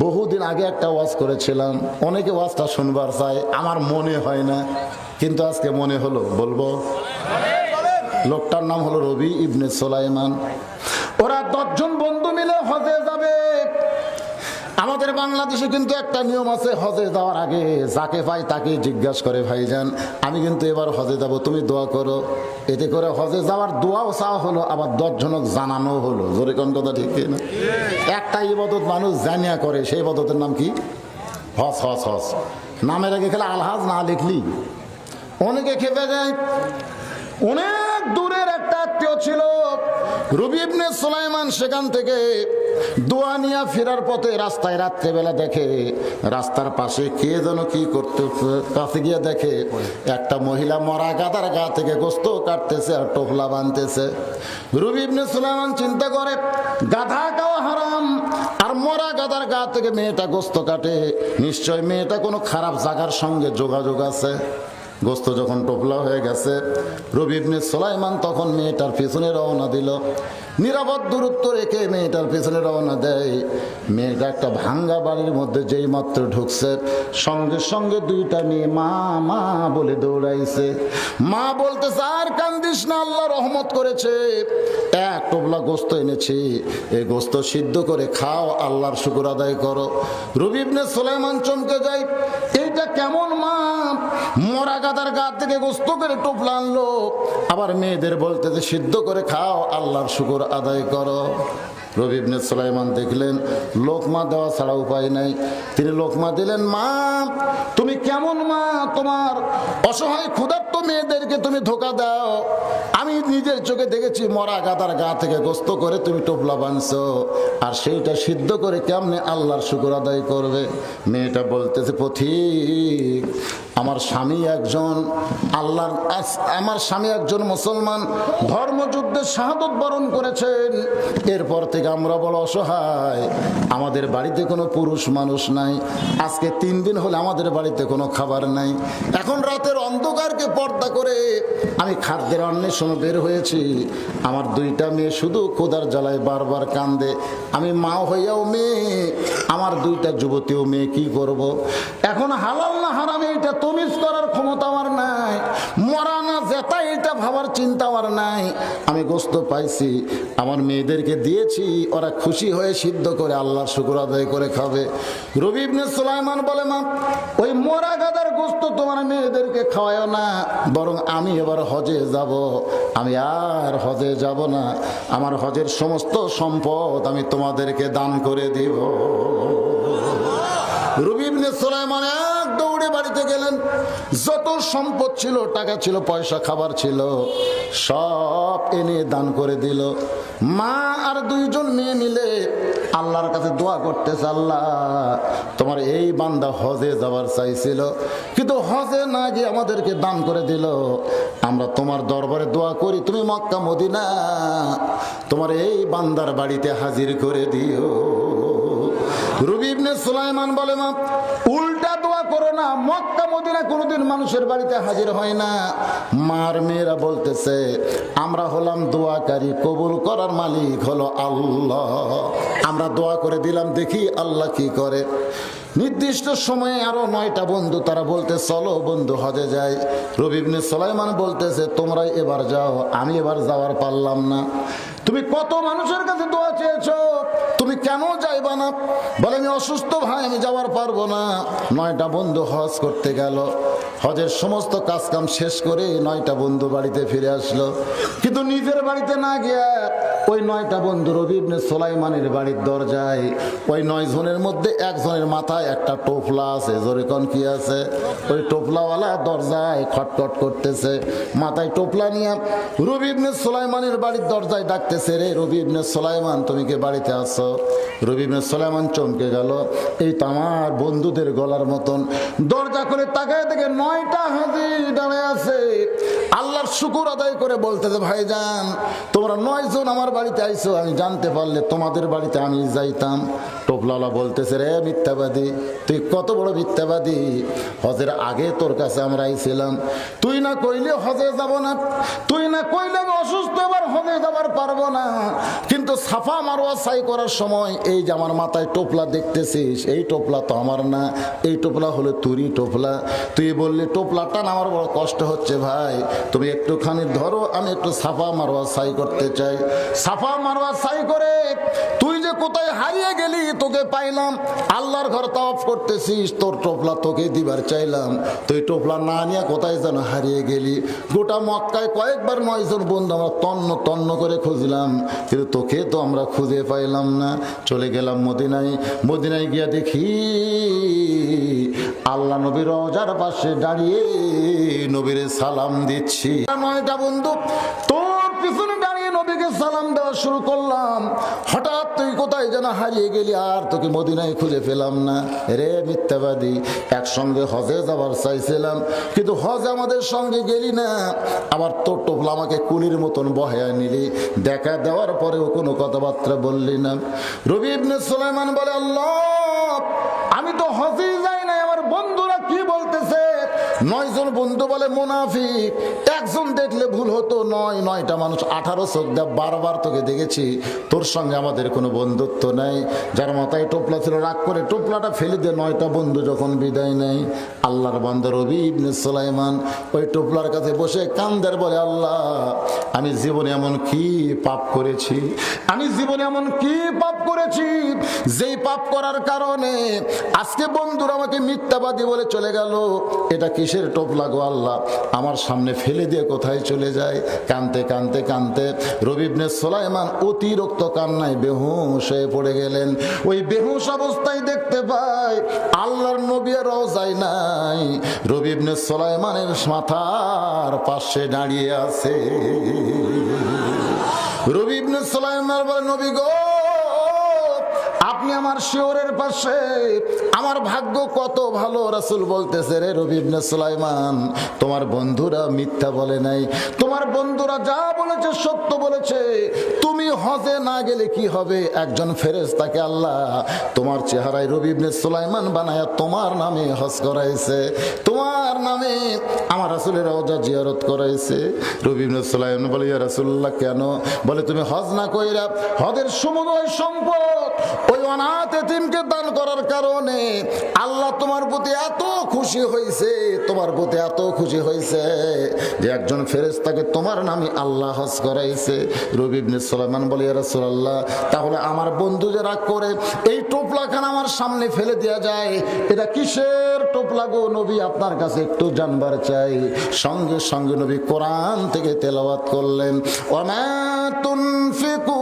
বহুদিন আগে একটা ওয়াজ করেছিলাম। অনেকে ওয়াজটা শুনবার চায়, আমার মনে হয় না, কিন্তু আজকে মনে হলো, বলব। লোকটার নাম হলো রবি ইবনে সোলাইমান। ওরা দশজন বন্ধু মিলে হজে আমাদের বাংলাদেশে কিন্তু একটা নিয়ম আছে, হজে যাওয়ার আগে যাকে পাই তাকে জিজ্ঞাসা করে ভাইজান আমি কিন্তু এবার হজে যাব, তুমি দোয়া করো। এতে করে হজে যাওয়ার দোয়াও চাওয়া হলো, আবার দশজনক জানানো হলো। জোরে কোন কথা ঠিক না একটা ইবাদত মানুষ জানিয়া করে, সেই ইবাদতের নাম কি? হস হস হস নামের আগে খেলে আলহাজ না লিখলি। অনেকে খেপে যায়। অনেক দূরের একটা আত্মীয় ছিল রবি ইবনে সুলাইমান সেখান থেকে দোয়া নিয়া ফেরার পথে রাস্তায় রাত্রেবেলা দেখে, রাস্তার পাশে কে যেন কি করতে, কাছে গিয়ে দেখে, একটা মহিলা মরা গাদার গা থেকে গোস্ত কাটতেছে আর টোপলা বানতেছে রবি ইবনে সুলাইমান চিন্তা করে গাধা খাওয়া হারাম আর মরা গাদার গা থেকে মেয়েটা গোস্ত কাটে, নিশ্চয় মেয়েটা কোনো খারাপ জায়গার সঙ্গে যোগাযোগ আছে। গোস্ত যখন টোপলা হয়ে গেছে রবি ইবনে সোলাইমান তখন মেয়েটার পেছনে রওনা দিল। নিরাপদ দূরত্ব রেখে মেয়েটার পেছনে রওনা দেয়। মেয়েটা একটা ভাঙ্গা বাড়ির মধ্যে যেই মাত্র ঢুকছে, সঙ্গে সঙ্গে দুইটা মেয়ে মা মা বলে দৌড়াইছে। মা বলতেছে আর কান্দিস না, আল্লাহ রহমত করেছে। এক টোপলা গোস্ত এনেছি এই গোস্ত সিদ্ধ করে খাও, আল্লাহর শুকুর আদায় করো। রবি ইবনে সোলাইমান চমকে যায়। এইটা কেমন মা? মরা গাদার গা থেকে গোস্ত করে টোপলা আনলো। আবার মেয়েদের বলতে যে সিদ্ধ করে খাও, আল্লাহর শুকুর আদায় করো। রবি ইবনে সুলাইমান দেখলেন, লোকমা দেওয়া ছাড়া উপায় নাই। তিনি লোকমা দিলেন, মা, তুমি কেমন মা? তোমার অসহায় ক্ষুধার্ত মেয়েদেরকে তুমি ধোকা দাও। আমি নিজের চোখে দেখেছি, মরা গাদার গা থেকে গোস্ত করে তুমি টোপলা বানছো। আর সেইটা সিদ্ধ করে কেমনে আল্লাহর শুকুর আদায় করবে? মেয়েটা বলতেছে, পথিক আমার স্বামী একজন আল্লাহর আমার স্বামী একজন মুসলমান, ধর্মযুদ্ধে শাহাদত বরণ করেছেন। এরপর থেকে আমরা বড় অসহায়। আমাদের বাড়িতে কোনো পুরুষ মানুষ নাই। আজকে তিন দিন হলে আমাদের বাড়িতে কোনো খাবার নাই। এখন রাতের অন্ধকারকে পর্দা করে আমি খাদ্যের অন্বেষণ বের হয়েছি। আমার দুইটা মেয়ে শুধু খোদার জ্বালায় বারবার কান্দে। আমি মা হইয়াও মেয়ে, আমার দুইটা যুবতীও মেয়ে, কি করব। এখন হালাল না হারামে এটা তমিজ করার ক্ষমতা আমার নাই। মরা না জেতা, এটা ভাবার চিন্তা আমার নাই। আমি গোস্ত পাইছি, আমার মেয়েদেরকে দিয়েছি, ওরা খুশি হয়ে সিদ্ধ করে আল্লাহ শুকুর আদায় করে খাবে। রবি ইবনে সুলাইমান বলে, মা, ওই মরা গাদার গোস্ত তোমার মেয়েদেরকে খাওয়ায় না, বরং আমি এবার হজে যাব। আমি আর হজে যাব না, আমার হজের সমস্ত সম্পদ আমি তোমাদেরকে দান করে দিব। রবি ইবনে সুলাইমান এক দৌড়ে বাড়িতে গেলেন। যত সম্পদ ছিল, টাকা ছিল, পয়সা, খাবার ছিল, সব এনে দান করে দিল। মা আর দুইজন মেয়ে মিলে আল্লাহর কাছে দোয়া করতেছে, আল্লাহ, তোমার এই বান্দা হজে যাওয়ার চাইছিল, কিন্তু হজে না গিয়ে আমাদেরকে দান করে দিল। আমরা তোমার দরবারে দোয়া করি, তুমি মক্কা, মদিনা, তোমার এই বান্দার বাড়িতে হাজির করে দিও। সুলাইমান বলে উল্টা দোয়া করো না কোনোদিন মানুষের বাড়িতে হাজির হয় না। মার মেয়েরা বলতেছে, আমরা হলাম দোয়াকারী, কবুল করার মালিক হলো আল্লাহ। আমরা দোয়া করে দিলাম, দেখি আল্লাহ কি করে। নির্দিষ্ট সময়ে আরও নয়টা বন্ধু, তারা বলতে, চলো বন্ধু, হজে যাই। রবিবনে সোলাইমান বলতেছে, তোমরাই এবার যাও, আমি এবার যাওয়ার পারলাম না। তুমি কত মানুষের কাছে দোয়া চেয়েছো? তুমি কেন যাইবা না? বলে, আমি অসুস্থ ভাই, আমি যাওয়ার পারব না। নয়টা বন্ধু হজ করতে গেল। হজের সমস্ত কাজকাম শেষ করে নয়টা বন্ধু বাড়িতে ফিরে আসলো। কিন্তু নিজের বাড়িতে না গিয়া ওই নয়টা বন্ধু রবি ইবনে সোলাইমানের বাড়ির দরজায়, ওই নয় জনের মধ্যে একজনের মাথায় একটা টোপলা আছে। জরিকন কি আছে? ওই টোপলাওয়ালা দরজায় খটখট করতেছে, মাথায় টোপলা নিয়ে রবি ইবনে সোলাইমানের বাড়ির দরজায় ডাকতেছে, রে রবি ইবনে সোলাইমান, তুমি কি বাড়িতে আসো রবি ইবনে সোলাইমান চমকে গেল। এই তো আমার বন্ধুদের গলার মতন। দরজা করে তাকায় থেকে নয়টা হাজি দাঁড়ায় আছে। আল্লাহর শুকুর আদায় করে বলতেছে, ভাইজান, তোমরা নয় জন আমার বাড়িতে আইসো, আমি জানতে পারলে তোমাদের বাড়িতে আমি যাইতাম। টোপলালা বলতেছে, রে মিথ্যাবাদী, তুই কত বড় মিথ্যাবাদী। হজের আগে তোর কাছে আমরা আইছিলাম। তুই না কইলে হজে যাব না, তুই না কইলে আমি অসুস্থ, এবার হজে যাবার পারব না। কিন্তু সাফা মারোয়া সাই করার সময় এই যে আমার মাথায় টোপলা দেখতেছিস, এই টোপলা তো আমার না, এই টোপলা হলো তুরি টোপলা। তুই বললি টোপলাটা আমার বড় কষ্ট হচ্ছে ভাই। তুমি একটুখানি ধরো, আমি একটু সাফা মারোয়া সাই করতে চাই। সাফা মারোয়া সাই করে। তুই যে কোথায় হারিয়ে গেলি, তোকে পাইলাম। আল্লাহর ঘর তাওয়াফ করতেছিস, তোর টোপলা তোকে দিবার চাইলাম। তুই টোপলা না নিয়ে কোথায় যেন হারিয়ে গেলি? গোটা মক্কায় কয়েকবার নয়জন বন্ধু আমরা তন্ন তন্ন করে খুঁজলাম। কিন্তু তোকে তো আমরা খুঁজে পাইলাম না। চলে গেলাম মদিনায়। মদিনায় গিয়া দেখি আল্লাহ নবীর রওজার পাশে দাঁড়িয়ে নবীর সালাম দিচ্ছি। নয়টা বন্ধু, তোর পিছনে দাঁড়িয়ে নবীকে সালাম দেওয়া শুরু করলাম। হঠাৎ তুই কোথায় যেন হারিয়ে গেলি আর তোকে মদিনায় খুঁজে পেলাম না। রে মিথ্যাবাদী, একসঙ্গে হজে যাবার চাইছিলাম, কিন্তু হজ আমাদের সঙ্গে গেলি না। আবার তোর টোপলা আমাকে কুলির মতন বহায়া নিলি। দেখা দেওয়ার পরেও কোনো কথাবার্তা বললি না। রবি ইবনে সুলাইমান বলে, আল্লাহ, আমি তো হজেই নয়জন বন্ধু বলে মুনাফিক। একজন দেখলে ভুল হতো, নয়, নয়টা মানুষ। আঠারো চোখ দেয় বারবার তোকে দেখেছি। তোর সঙ্গে আমাদের কোনো বন্ধুত্ব নাই। যার মাথায় টোপলা ছিল, রাগ করে টোপলাটা ফেলে দিয়ে নয়টা বন্ধু যখন বিদায় নেয় আল্লাহর বান্দা রবি ইবনে সুলাইমান ওই টোপলার কাছে বসে কান্দের বলে, আল্লাহ, আমি জীবনে এমন কি পাপ করেছি? আমি জীবনে এমন কি পাপ করেছি? যেই পাপ করার কারণে আজকে বন্ধুরা আমাকে মিথ্যাবাদী বলে চলে গেল। এটা কিসের টোপ লাগো আল্লাহ? আমার সামনে ফেলে দিয়ে কোথায় চলে যায়? কানতে কানতে কানতে রবিবনে সোলাইমান অতিরিক্ত কান্নায় বেহুশ হয়ে পড়ে গেলেন। ওই বেহুশ অবস্থায় দেখতে পাই আল্লাহর নবী আর যায় নাই। রবিবনে সোলাইমানের মাথার পাশে দাঁড়িয়ে আছে। রবি সোলাইমান সুলাইমান বলে, নবী গো আপনি আমার শিওরের পাশে। আমার ভাগ্য কত ভালো, রাসূল বলতেছে, রে রবি ইবনে সুলাইমান, তোমার বন্ধুরা মিথ্যা বলে নাই। তোমার বন্ধুরা যা বলেছে সত্য বলেছে। তুমি হজে না গেলে কি হবে? একজন ফেরেজ তাকে আল্লাহ তোমার চেহারায় রবি ইবনে সুলাইমান বানায়া তোমার নামে হজ করাইছে। তোমার নামে আমার রাসুলের রওজা জিয়ারত করাইছে। রবি ইবনে সুলাইমান বলে, ইয়া রাসূলুল্লাহ, কেন? বলে, তুমি হজ না কইরা হজের সমুদয় সম্পদ ওই এতিমকে দান করার কারণে আল্লাহ তোমার প্রতি এত খুশি হয়েছে তোমার প্রতি এত খুশি হয়েছে যে একজন ফেরেস্তাকে তোমার নামে আল্লাহ হজ করাইছে। রবি ইবনে সুলাইমান বলে তাহলে আমার বন্ধু যে রাগ করে, এই টোপলাখান আমার সামনে ফেলে দেওয়া যায়, এটা কিসের টোপলা লাগো নবী, আপনার কাছে একটু জানবার চাই। সঙ্গে সঙ্গে নবী কোরআন থেকে তেলাওয়াত করলেন। ওমা তুনফিকু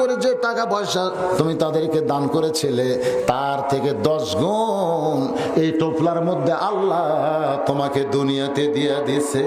করে যে টাকা পয়সা তুমি তাদেরকে দান করেছিলে, তার থেকে দশ গুণ এই টোপলার মধ্যে আল্লাহ তোমাকে দুনিয়াতে দিয়ে দিছে